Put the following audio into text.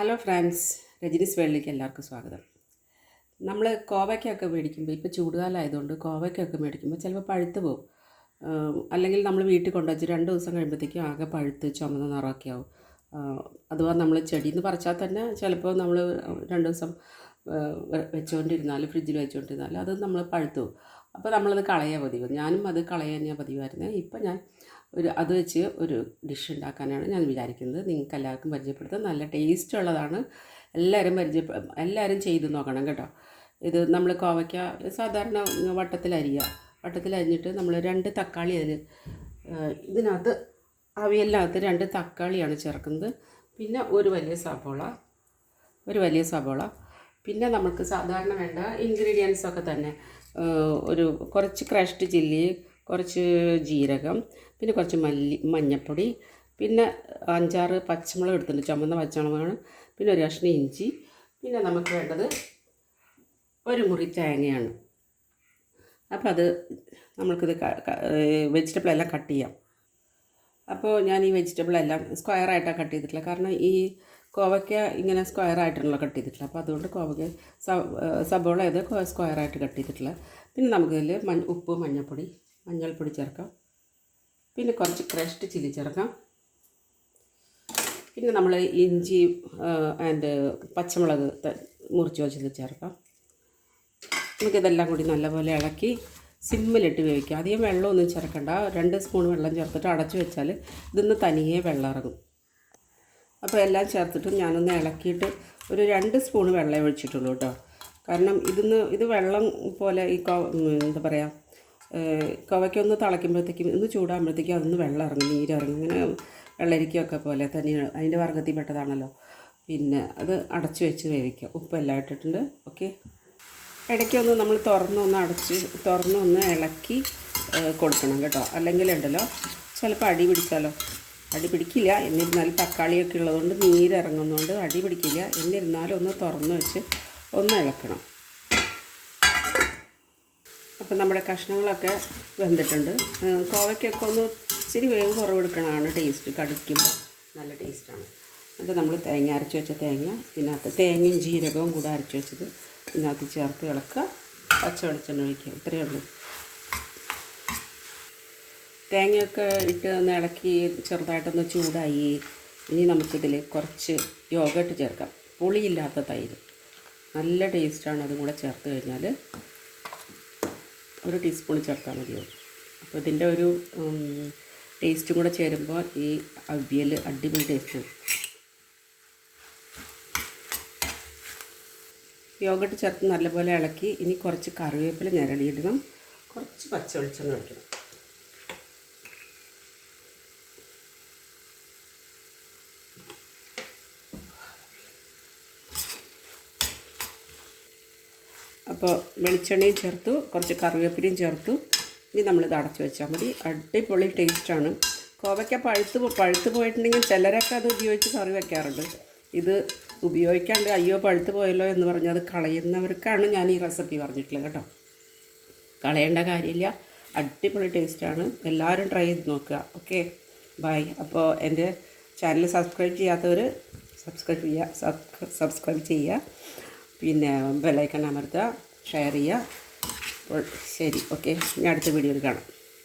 Hello friends രജനീസ് വേളിലേക്ക് എല്ലാവർക്കും സ്വാഗതം. നമ്മൾ കോവയ്ക്കൊക്കെ മേടിക്കുമ്പോൾ ഇപ്പോൾ ചൂടുകാലമായതുകൊണ്ട് കോവയ്ക്കൊക്കെ മേടിക്കുമ്പോൾ ചിലപ്പോൾ പഴുത്ത് പോകും അല്ലെങ്കിൽ നമ്മൾ വീട്ടിൽ കൊണ്ടുവച്ച് രണ്ട് ദിവസം കഴിയുമ്പോഴത്തേക്കും ആകെ പഴുത്ത് ചുമന്ന നിറമൊക്കെ ആവും. അഥവാ നമ്മൾ ചെടിയിൽ നിന്ന് പറിച്ചാൽ തന്നെ ചിലപ്പോൾ നമ്മൾ രണ്ട് ദിവസം വെച്ചുകൊണ്ടിരുന്നാൽ ഫ്രിഡ്ജിൽ വെച്ചുകൊണ്ടിരുന്നാൽ അത് നമ്മൾ പഴുത്തു അപ്പോൾ നമ്മളത് കളയാൻ പതിവ്. ഞാനും അത് കളയാൻ ഞാൻ പതിവായിരുന്നു. ഇപ്പം ഞാൻ ഒരു അത് വെച്ച് ഒരു ഡിഷ് ഉണ്ടാക്കാനാണ് ഞാൻ വിചാരിക്കുന്നത്. നിങ്ങൾക്ക് എല്ലാവർക്കും പരിചയപ്പെടുത്താം. നല്ല ടേസ്റ്റ് ഉള്ളതാണ്. എല്ലാവരും പരിചയ എല്ലാവരും ചെയ്ത് നോക്കണം കേട്ടോ. ഇത് നമ്മൾ കോവയ്ക്ക സാധാരണ വട്ടത്തിലരിയുക വട്ടത്തിലരിഞ്ഞിട്ട് നമ്മൾ രണ്ട് തക്കാളി അതിൽ ഇതിനകത്ത് അവയല്ലാത്ത രണ്ട് തക്കാളിയാണ് ചേർക്കുന്നത്. പിന്നെ ഒരു വലിയ സബോള ഒരു വലിയ സബോള പിന്നെ നമുക്ക് സാധാരണ വേണ്ട ഇൻഗ്രീഡിയൻസ് ഒക്കെ തന്നെ. ഒരു കുറച്ച് ക്രഷ്ഡ് ചില്ലി കുറച്ച് ജീരകം പിന്നെ കുറച്ച് മല്ലി മഞ്ഞൾപ്പൊടി പിന്നെ അഞ്ചാറ് പച്ചമുളക് എടുത്തിട്ടുണ്ട്. ചുമന്ന പച്ചമുളകാണ്. പിന്നെ ഒരു കഷ്ണം ഇഞ്ചി. പിന്നെ നമുക്ക് വേണ്ടത് ഒരു മുറി തേങ്ങയാണ്. അപ്പോൾ അത് നമ്മൾക്കിത് വെജിറ്റബിൾ എല്ലാം കട്ട് ചെയ്യാം. അപ്പോൾ ഞാൻ ഈ വെജിറ്റബിൾ എല്ലാം സ്ക്വയർ ആയിട്ടാണ് കട്ട് ചെയ്തിട്ടുള്ളത്. കാരണം ഈ കോവയ്ക്ക ഇങ്ങനെ സ്ക്വയർ ആയിട്ടുള്ള കട്ട് ചെയ്തിട്ടുള്ള അപ്പോൾ അതുകൊണ്ട് കോവയ്ക്ക സബോള ഏത് സ്ക്വയർ ആയിട്ട് കട്ട് ചെയ്തിട്ടുള്ള പിന്നെ നമുക്കിതിൽ മഞ്ഞ ഉപ്പ് മഞ്ഞൾപ്പൊടി മഞ്ഞൾപ്പൊടി ചേർക്കാം. പിന്നെ കുറച്ച് ക്രഷ്ഡ് ചില്ലി ചേർക്കാം. പിന്നെ നമ്മൾ ഇഞ്ചി ആൻഡ് പച്ചമുളക് മുറിച്ച് വെച്ചത് ചേർക്കാം. നമുക്കിതെല്ലാം കൂടി നല്ലപോലെ ഇളക്കി സിമ്മിലിട്ട് വേവിക്കുക അധികം വെള്ളമൊന്നും ചേർക്കണ്ട. രണ്ട് സ്പൂൺ വെള്ളം ചേർത്തിട്ട് അടച്ചു വെച്ചാൽ ഇതിന്ന് തനിയെ വെള്ളം ഇറങ്ങും. അപ്പോൾ എല്ലാം ചേർത്തിട്ട് ഞാനൊന്ന് ഇളക്കിയിട്ട് ഒരു രണ്ട് സ്പൂൺ വെള്ളം ഒഴിച്ചിട്ടുള്ളൂ കേട്ടോ. കാരണം ഇതിന്ന് ഇത് വെള്ളം പോലെ ഈ കോ എന്താ പറയുക കോവയ്ക്കൊന്ന് തിളയ്ക്കുമ്പോഴത്തേക്കും ഇന്ന് ചൂടാകുമ്പോഴത്തേക്കും അതൊന്ന് വെള്ളം ഇറങ്ങും നീരിറങ്ങും. ഇങ്ങനെ വെള്ളരിക്കയൊക്കെ പോലെ തന്നെയാണ്. അതിന്റെ വർഗത്തിൽ പെട്ടതാണല്ലോ. പിന്നെ അത് അടച്ചു വെച്ച് വേവിക്കുക. ഉപ്പെല്ലാം ഇട്ടിട്ടുണ്ട്. ഓക്കെ. ഇടയ്ക്കൊന്ന് നമ്മൾ തുറന്നൊന്ന് അടച്ച് തുറന്നൊന്ന് ഇളക്കി കൊടുക്കണം കേട്ടോ. അല്ലെങ്കിൽ ഉണ്ടല്ലോ. ചിലപ്പോൾ അടി പിടിച്ചാലോ. അടി പിടിക്കില്ല. എന്നിരുന്നാലും തക്കാളിയൊക്കെ ഉള്ളതുകൊണ്ട് നീരിറങ്ങുന്നതുകൊണ്ട് അടി പിടിക്കില്ല. എന്നിരുന്നാലും ഒന്ന് തുറന്ന് വെച്ച് ഒന്ന് ഇളക്കണം. അപ്പം നമ്മുടെ കഷ്ണങ്ങളൊക്കെ വെന്തിട്ടുണ്ട്. കോവയ്ക്കൊക്കെ ഒന്ന് ഇച്ചിരി വേവ് കുറവ് എടുക്കണതാണ് ടേസ്റ്റ് കടിക്കുമ്പോൾ നല്ല ടേസ്റ്റാണ് അപ്പോൾ നമ്മൾ തേങ്ങ അരച്ച് വെച്ച തേങ്ങ ഇതിനകത്ത് തേങ്ങയും ജീരകവും കൂടെ അരച്ച് വെച്ചത് ഇതിനകത്ത് ചേർത്ത് ഇളക്കുക. പച്ച വെളിച്ചെണ്ണ ഒഴിക്കുക. ഇത്രയേ ഉള്ളൂ. തേങ്ങയൊക്കെ ഇട്ട് ഒന്ന് ഇളക്കി ചെറുതായിട്ടൊന്ന് ചൂടായി. ഇനി നമുക്കിതിൽ കുറച്ച് യോഗട്ട് ചേർക്കാം. പുളിയില്ലാത്ത തൈര്. നല്ല ടേസ്റ്റാണ് അതും കൂടെ ചേർത്ത് കഴിഞ്ഞാൽ ഒരു ടീസ്പൂൺ ചേർത്താൽ മതിയാവും അപ്പോൾ ഇതിന്റെ ഒരു ടേസ്റ്റും കൂടെ ചേരുമ്പോൾ ഈ അവിയൽ അടിപൊളി ടേസ്റ്റ് യോഗട്ട് ചേർത്ത് നല്ലപോലെ ഇളക്കി ഇനി കുറച്ച് കറിവേപ്പില ഞരളിയിടണം കുറച്ച് പച്ച വെളിച്ചെണ്ണ ഒഴിക്കണം. അപ്പോൾ വെളിച്ചെണ്ണയും ചേർത്തു കുറച്ച് കറിവേപ്പിലയും ചേർത്തു. ഇനി നമ്മളിത് അടച്ചു വെച്ചാൽ മതി. അടിപൊളി ടേസ്റ്റാണ് കോവയ്ക്ക പഴുത്ത് പഴുത്ത് പോയിട്ടുണ്ടെങ്കിൽ ചിലരൊക്കെ അത് ഉപയോഗിച്ച് കറി വെക്കാറുണ്ട്. ഇത് ഉപയോഗിക്കാണ്ട് അയ്യോ പഴുത്ത് പോയല്ലോ എന്ന് പറഞ്ഞ് അത് കളയുന്നവർക്കാണ് ഞാൻ ഈ റെസിപ്പി പറഞ്ഞിട്ടുള്ളത് കേട്ടോ. കളയേണ്ട കാര്യമില്ല. അടിപൊളി ടേസ്റ്റാണ് എല്ലാവരും ട്രൈ ചെയ്ത് നോക്കുക. ഓക്കെ ബൈ അപ്പോൾ എന്റെ ചാനൽ സബ്സ്ക്രൈബ് ചെയ്യാത്തവർ സബ്സ്ക്രൈബ് ചെയ്യുക സബ്സ്ക്രൈബ് ചെയ്യുക പിന്നെ ബെല്ലൈക്കൺ അമർത്തുക ഷെയർ ചെയ്യുക. ശരി ഓക്കെ ഞാൻ അടുത്ത വീഡിയോയിൽ കാണാം.